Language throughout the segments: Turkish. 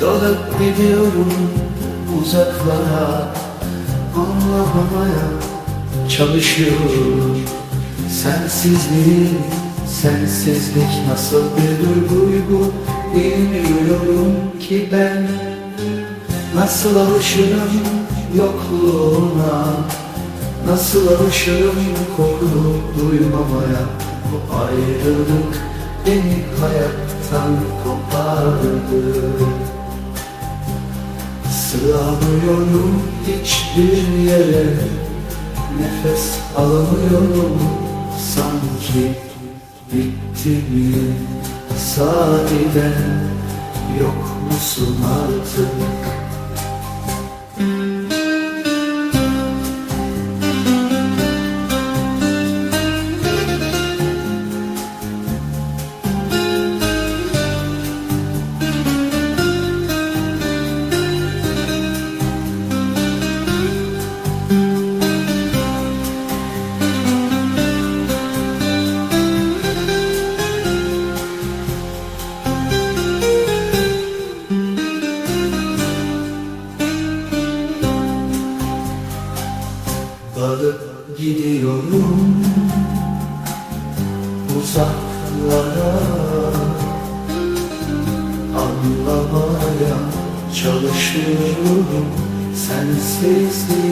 Dalıp gidiyorum uzaklara. Anlamamaya çalışıyorum. Sensizliği, sensizlik nasıl bir duyguydu Bilmiyorum ki ben. Nasıl alışırım yokluğuna? Nasıl alışırım korku duymamaya? Bu ayrılık beni hayattan kopardı Sığamıyorum hiçbir yere. Nefes alamıyorum. Sanki Bitti mi? Sahiden Yok musun artık Dalıp gidiyorum. Uzaklara Anlamaya çalışıyorum sensizliği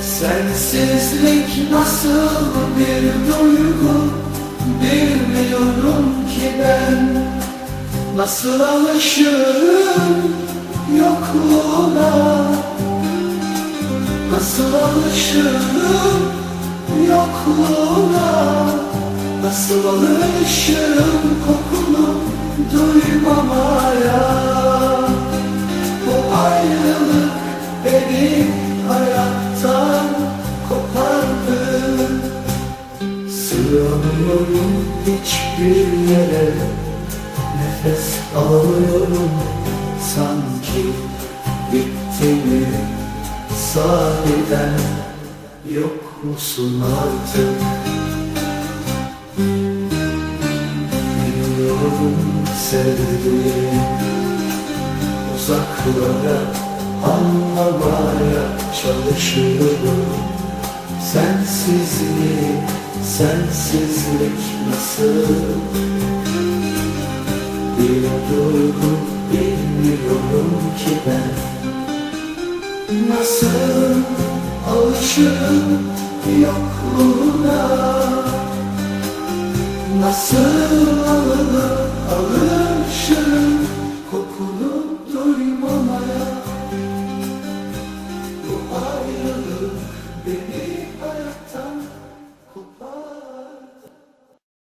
Sensizlik nasıl bir duygu bilmiyorum ki ben. Nasıl alışırım alışırım yokluğuna. Nasıl alışırım kokunu duymamaya. Bu ayrılık beni hayattan kopardı. Sığamıyorum hiçbir yere. Nefes alamıyorum. Sanki bitti mi Sahiden yok musun artık? Biliyorum sevdiğim Uzaklara anlamaya çalışıyorum. Sensizliği, sensizlik nasıl? Bir duygu Nasıl alışırım yokluğuna. Nasıl alınıp alışırım kokunu duymamaya. Bu ayrılık beni hayattan